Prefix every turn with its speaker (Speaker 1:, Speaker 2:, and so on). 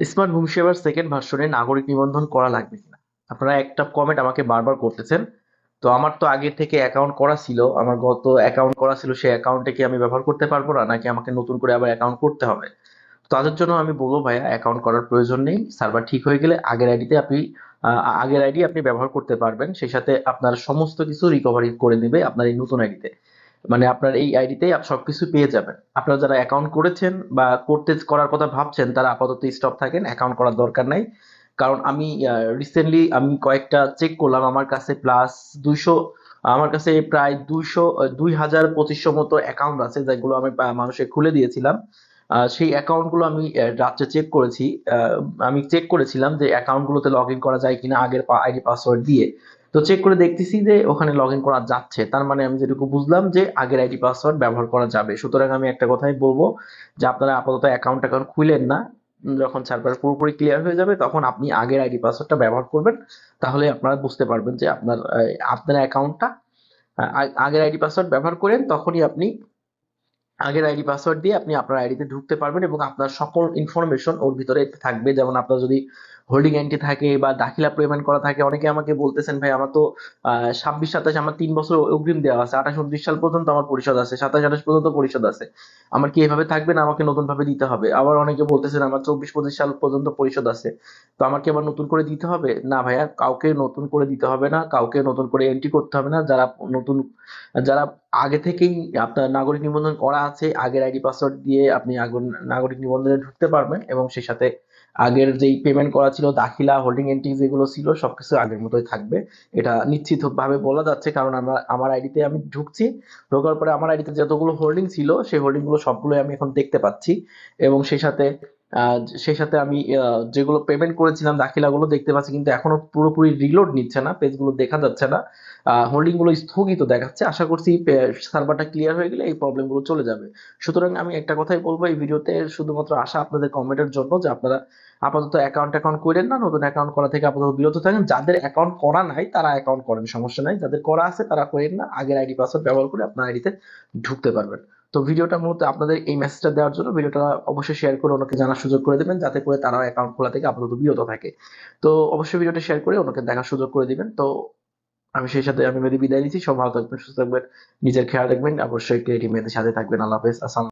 Speaker 1: Smart home সেবার second ভার্সনে নাগরিক নিবন্ধন করা লাগবে কিনা? আপনারা একটা কমেন্ট আমাকে বারবার করতেছেন। তো আমার তো আগে থেকে অ্যাকাউন্ট করা ছিল, আমার গত অ্যাকাউন্ট করা ছিল, সেই অ্যাকাউন্টে কি আমি ব্যবহার করতে পারব না? নাকি আমাকে নতুন করে আবার অ্যাকাউন্ট করতে হবে? তাদের জন্য আমি বলব, ভাইয়া অ্যাকাউন্ট করার প্রয়োজন নেই। সার্ভার ঠিক হয়ে গেলে আগের আইডিতে আপনি আগের আইডি আপনি ব্যবহার করতে পারবেন। সেই সাথে আপনার সমস্ত কিছু রিকভারি করে দিবে আপনার এই নতুন আইডিতে মানে আপনার এই আইডিতে সবকিছু পেয়ে যাবেন। আপনারা যারা অ্যাকাউন্ট করেছেন বা করতে করার কথা ভাবছেন তারা আপাতত স্টপ থাকেন অ্যাকাউন্ট করার দরকার নাই। কারণ আমি রিসেন্টলি আমি কয়েকটা চেক করলাম আমার কাছে প্লাস দুইশো আমার কাছে প্রায় দুইশো দুই হাজার পঁচিশশো মতো অ্যাকাউন্ট আছে যেগুলো আমি আহ, মানুষে খুলে দিয়েছিলাম। সেই অ্যাকাউন্টগুলো আমি রাত্রে চেক করেছি। আমি চেক করেছিলাম যে অ্যাকাউন্টগুলোতে লগ ইন করা যায় কিনা আগের আইডি পাসওয়ার্ড দিয়ে। তো চেক করে দেখতেছি যে ওখানে লগ ইন করা যাচ্ছে। তার মানে আমি যেটুকু বুঝলাম যে আগের আইডি পাসওয়ার্ড ব্যবহার করা যাবে। সুতরাং আমি একটা কথাই বলব যে আপনারা আপাতত অ্যাকাউন্ট অ্যাকাউন্ট খুলেন না। যখন সার্ভার পুরোপুরি ক্লিয়ার হয়ে যাবে, তখন আপনি আগের আইডি পাসওয়ার্ডটা ব্যবহার করবেন। তাহলে আপনারা বুঝতে পারবেন যে আপনার আপনার অ্যাকাউন্টটা আগের আইডি পাসওয়ার্ড ব্যবহার করেন, তখনই আপনি আগের আইডি পাসওয়ার্ড দিয়ে আপনি আপনার আইডিতে ঢুকতে পারবেন এবং আপনার সকল ইনফরমেশন ওর ভিতরে থাকবে। যেমন আপনার যদি হোল্ডিং এন্ট্রি থাকে বা দাখিলা পেমেন্ট করা থাকে। অনেকে আমাকে বলতেছেন, ভাই, আমার তো ছাব্বিশ, সাতাশ, আমার তিন বছর অগ্রিম দেওয়া আছে। আঠাশ, উনত্রিশ সাল পর্যন্ত আমার পরিশোধ আছে। সাতাশ, আঠাশ পর্যন্ত পরিশোধ আছে। আমার কি এভাবে থাকবে না আমাকে নতুন ভাবে দিতে হবে? আবার অনেকে বলতেছেন, আমার চব্বিশ, পঁচিশ সাল পর্যন্ত পরিশোধ আছে। তো আমার কি আবার নতুন করে দিতে হবে? না, ভাইয়া, কাউকে নতুন করে দিতে হবে না। কাউকে নতুন করে এন্ট্রি করতে হবে না। যারা নতুন, যারা আগে থেকেই আপনার নাগরিক নিবন্ধন করা আছে, আগের আইডি পাসওয়ার্ড দিয়ে আপনি নাগরিক নিবন্ধনে ঢুকতে পারবেন এবং সেই সাথে আগের যেই পেমেন্ট করা ছিল, দাখিলা হোল্ডিং এন্ট্রি যেগুলো ছিল, সবকিছু আগের মতোই থাকবে। এটা নিশ্চিতভাবে বলা যাচ্ছে, কারণ আমরা, আমার আইডিতে আমি ঢুকছি, ঢোকার পরে আমার আইডিতে যতগুলো হোল্ডিং ছিল, সেই হোল্ডিংগুলো সবগুলোই আমি এখন দেখতে পাচ্ছি। এবং সেই সাথে সেই সাথে আমি যেগুলো পেমেন্ট করেছিলাম দাখিলাগুলো দেখতে পাচ্ছি, কিন্তু এখনও পুরোপুরি রিলোড নিচ্ছে না পেজগুলো দেখা যাচ্ছে না। হোল্ডিংগুলো স্থগিত দেখাচ্ছে। আশা করছি সার্ভারটা ক্লিয়ার হয়ে গেলে এই প্রবলেমগুলো চলে যাবে। সুতরাং আমি একটা কথাই বলব, এই ভিডিওতে শুধুমাত্র আশা আপনাদের কমেন্টের জন্য যে আপনারা আপাতত অ্যাকাউন্ট অ্যাকাউন্ট করেন না, নতুন অ্যাকাউন্ট করা থেকে আপাতত বিরত থাকেন। যাদের অ্যাকাউন্ট করা নাই, তারা অ্যাকাউন্ট করেন, সমস্যা নাই। যাদের করা আছে, তারা করেন না। আগের আইডি পাসওয়ার্ড ব্যবহার করে আপনার আইডিতে ঢুকতে পারবেন। তো ভিডিওটা মূলত আপনাদের এই মেসেজটা দেওয়ার জন্য ভিডিওটা অবশ্যই শেয়ার করে ওনাকে জানার সুযোগ করে দেবেন, যাতে করে তারা অ্যাকাউন্ট খোলা থেকে আপাতত বিরত থাকে। তো অবশ্যই ভিডিওটা শেয়ার করে ওনাকে দেখার সুযোগ করে দিবেন। তো আমি সেই সাথে, আমি মেয়েদের বিদায় নিচ্ছি। সব ভালো থাকবেন, সুস্থ থাকবেন, নিজের খেয়াল রাখবেন। অবশ্যই ক্রিয়েটিভ মেয়েদের সাথে থাকবেন। আল্লাহ হাফেজ। আসসালাম